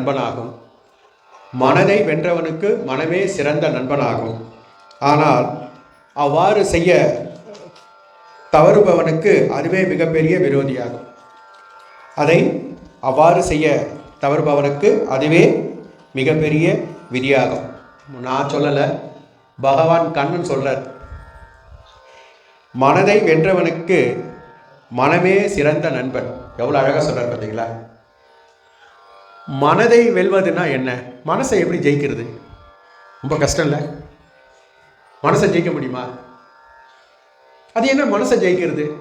நண்பனாகும். மனதை வென்றவனுக்கு மனமே சிறந்த நண்பனாகும். ஆனால் அவ்வாறு செய்ய தவறுபவனுக்கு அதுவே மிகப்பெரிய விரோதியாகும். அதை அவ்வாறு செய்ய தவறுபவனுக்கு அதுவே மிகப்பெரிய விதியாகும். நான் சொல்லலை. பகவான் கண்ணன் சொல்றார். மனதை வென்றவனுக்கு மனமே சிறந்த நண்பன். எவ்வளோ அழகாக சொல்கிறார் பார்த்தீங்களா மனதை வெல்வதுன்னா என்ன? மனசை எப்படி ஜெயிக்கிறது? ரொம்ப கஷ்டம் இல்லை? மனசை ஜெயிக்க முடியுமா? அது என்ன மனசை ஜெயிக்கிறது?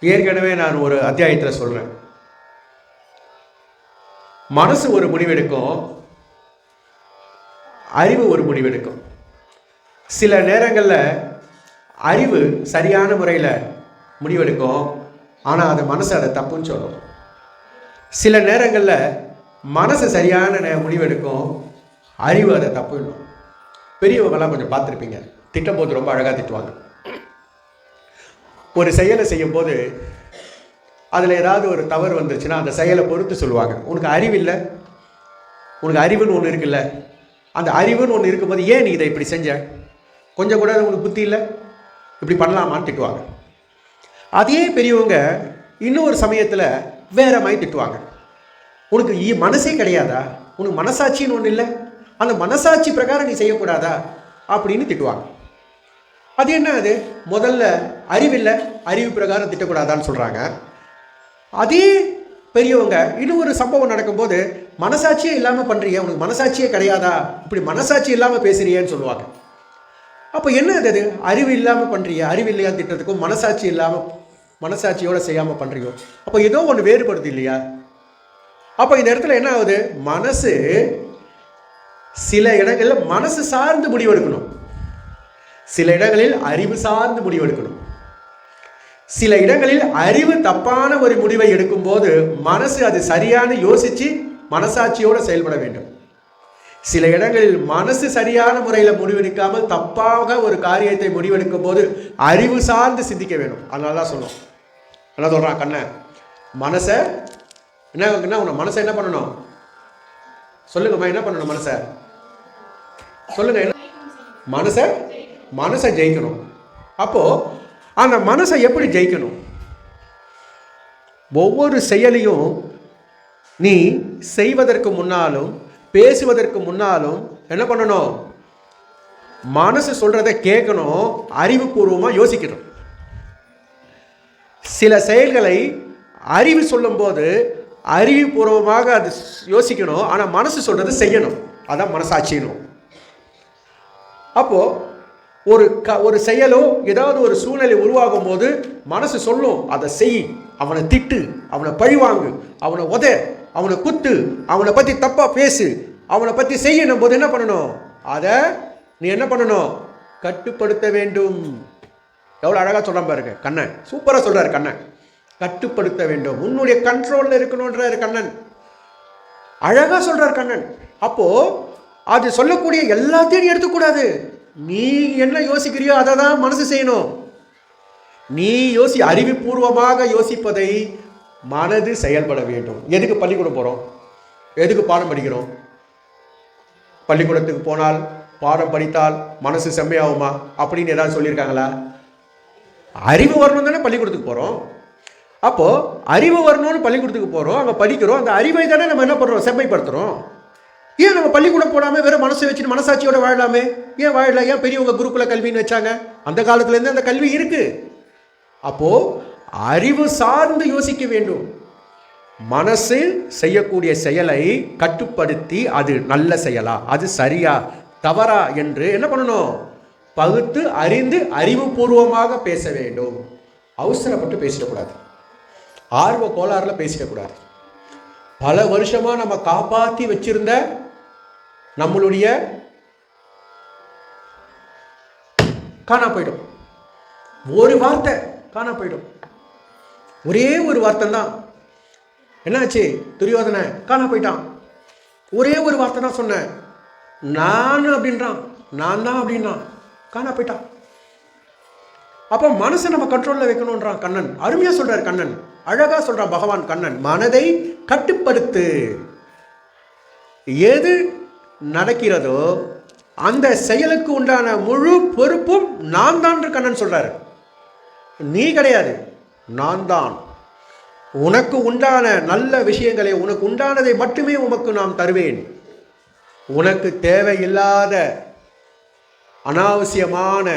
ஏற்கனவே நான் ஒரு அத்தியாயத்தில் சொல்கிறேன் மனசு ஒரு முடிவெடுக்கும் அறிவு ஒரு முடிவெடுக்கும். சில நேரங்களில் அறிவு சரியான முறையில் முடிவெடுக்கும் ஆனால் அது மனசு அதை தப்புன்னு சொல்லும். சில நேரங்களில் மனசு சரியான முடிவெடுக்கும். அறிவு அதை தப்புன்னும் பெரியவங்கெல்லாம் கொஞ்சம் பார்த்துருப்பீங்க. திட்டம் போது ரொம்ப அழகாக திட்டுவாங்க. ஒரு செயலை செய்யும் போது அதில் ஏதாவது ஒரு தவறு வந்துருச்சுன்னா அந்த செயலை பொறுத்து சொல்லுவாங்க. உனக்கு அறிவு இல்லை. உனக்கு அறிவுன்னு ஒன்று இருக்குல்ல. அந்த அறிவுன்னு ஒன்று இருக்கும்போது ஏன் நீ இதை இப்படி செஞ்ச? கொஞ்சம் கூட உனக்கு புத்தி இல்லை. இப்படி பண்ணலாமான்னு திட்டுவாங்க. அதே பெரியவங்க இன்னொரு சமயத்தில் வேற மாதிரி திட்டுவாங்க. உனக்கு இ- மனசே கிடையாதா? உனக்கு மனசாட்சின்னு ஒன்று இல்லை? அந்த மனசாட்சி பிரகாரம் நீ செய்யக்கூடாதா? அப்படின்னு திட்டுவாங்க. அது என்ன அது? முதல்ல அறிவில்லை அறிவு பிரகாரம் திட்டக்கூடாதான்னு சொல்கிறாங்க அதே பெரியவங்க இன்னும் ஒரு சம்பவம் நடக்கும்போது மனசாட்சியே இல்லாமல் பண்ணுறிய உனக்கு மனசாட்சியே கிடையாதா? இப்படி மனசாட்சி இல்லாமல் பேசுறியேன்னு சொல்லுவாங்க. அப்போ என்ன அது அது? அறிவு இல்லாமல் பண்ணுறிய அறிவு இல்லையா திட்டத்துக்கும் மனசாட்சி இல்லாமல் மனசாட்சியோடு செய்யாமல் பண்ணுறியோ அப்போ ஏதோ ஒன்று வேறுபடுது இல்லையா? அப்போ இந்த இடத்துல என்ன ஆகுது? மனசு சில இடங்களில் மனசு சார்ந்து முடிவெடுக்கணும். சில இடங்களில் அறிவு சார்ந்து முடிவெடுக்கணும். சில இடங்களில் அறிவு தப்பான ஒரு முடிவை எடுக்கும்போது மனசு அது சரியான யோசிச்சு மனசாட்சியோடு செயல்பட வேண்டும். சில இடங்களில் மனசு சரியான முறையில் முடிவெடுக்காமல் தப்பாக ஒரு காரியத்தை முடிவெடுக்கும் போது அறிவு சார்ந்து சிந்திக்க வேணும். அதனால தான் சொல்லும் என்ன சொல்கிறான் கண்ணன்? மனசை என்ன என்ன பண்ணணும் மனசை என்ன பண்ணணும்? சொல்லுங்கம்மா என்ன பண்ணணும் மனசை? சொல்லுங்க என்ன? மனசை மனசை ஜெயிக்கணும். அப்போது அந்த மனசை எப்படி ஜெயிக்கணும்? ஒவ்வொரு செயலையும் நீ செய்வதற்கு முன்னாலும் பேசுவதற்கு முன்னாலும் என்ன பண்ணணும்? மனசு சொல்கிறத கேட்கணும் அறிவுபூர்வமாக யோசிக்கணும். சில செயல்களை அறிவு சொல்லும்போது அறிவுபூர்வமாக அது யோசிக்கணும் ஆனால் மனசு சொல்கிறது செய்யணும். அதான் மனசாட்சியணும் அப்போது ஒரு க ஒரு செயலோ ஏதாவது ஒரு சூழ்நிலை உருவாகும் போது மனசு சொல்லும் அதை செய். அவனை திட்டு. அவனை பழிவாங்கு. அவனை உத. அவனை குத்து. அவனை பற்றி தப்பாக பேசு. அவனை பற்றி செய்யணும் போது என்ன பண்ணணும்? அதை நீ என்ன பண்ணணும்? கட்டுப்படுத்த வேண்டும். எவ்வளோ அழகாக சொல்கிறான் பாருங்க கண்ணன். சூப்பராக சொல்கிறார் கண்ணன். கட்டுப்படுத்த வேண்டும். உன்னுடைய கண்ட்ரோலில் இருக்கணுன்றார் கண்ணன். அழகாக சொல்கிறார் கண்ணன். அப்போது அது சொல்லக்கூடிய எல்லாத்தையும் நீ எடுத்துக்கூடாது. நீ என்ன யோசிக்கிறியோ அதை தான் மனசு செய்யணும். நீ யோசி அறிவுபூர்வமாக யோசிப்பதை மனது செயல்பட வேண்டும். எதுக்கு பள்ளிக்கூடம் போகிறோம் எதுக்கு பாடம் படிக்கிறோம்? பள்ளிக்கூடத்துக்கு போனால் பாடம் படித்தால் மனசு செம்மையாகுமா? அப்படின்னு ஏதாவது சொல்லியிருக்காங்களா? அறிவு வரணும் தானே பள்ளிக்கூடத்துக்கு போகிறோம் அப்போது அறிவு வரணும்னு பள்ளிக்கூடத்துக்கு போகிறோம் அங்கே படிக்கிறோம் அந்த அறிவை தானே நம்ம என்ன பண்ணுறோம் செம்மைப்படுத்துகிறோம் ஏன் நம்ம பள்ளிக்கூடம் போடாமல் வெறும் மனசை வச்சுட்டு மனசாட்சியோட வாழலாமே? ஏன் வாழல? ஏன் பெரியவங்க குருக்குல கல்வின்னு வச்சாங்க? அந்த காலத்துலேருந்து அந்த கல்வி இருக்குது அப்போது அறிவு சார்ந்து யோசிக்க வேண்டும். மனசு செய்யக்கூடிய செயலை கட்டுப்படுத்தி அது நல்ல செயலா அது சரியா தவறா என்று என்ன பண்ணணும்? பகுத்து அறிந்து அறிவுபூர்வமாக பேச வேண்டும். அவசரப்பட்டு பேசிடக்கூடாது. ஆர்வ கோளாறுல பேசிடக்கூடாது பல வருஷமா நம்ம காப்பாத்தி வச்சிருந்த நம்மளுடைய காணா போயிடும். ஒரு வார்த்தை காணா போயிடும். ஒரே ஒரு வார்த்தை தான் என்னாச்சு? துரியோதனை காணா போயிட்டான். ஒரே ஒரு வார்த்தை தான் சொன்னேன். நான் அப்படின்றான். நான் தான் அப்படின்றான். காணா போயிட்டான். அப்போ மனசை நம்ம கண்ட்ரோலில் வைக்கணுன்றான் கண்ணன். அருமையாக சொல்கிறார் கண்ணன். அழகாக சொல்றான் பகவான் கண்ணன் மனதை கட்டுப்படுத்து. எது நடக்கிறதோ அந்த செயலுக்கு உண்டான முழு பொறுப்பும் நான் தான் கண்ணன் சொல்றாரு. நீ கிடையாது நான் தான். உனக்கு உண்டான நல்ல விஷயங்களை உனக்கு உண்டானதை மட்டுமே உமக்கு நான் தருவேன். உனக்கு தேவையில்லாத அனாவசியமான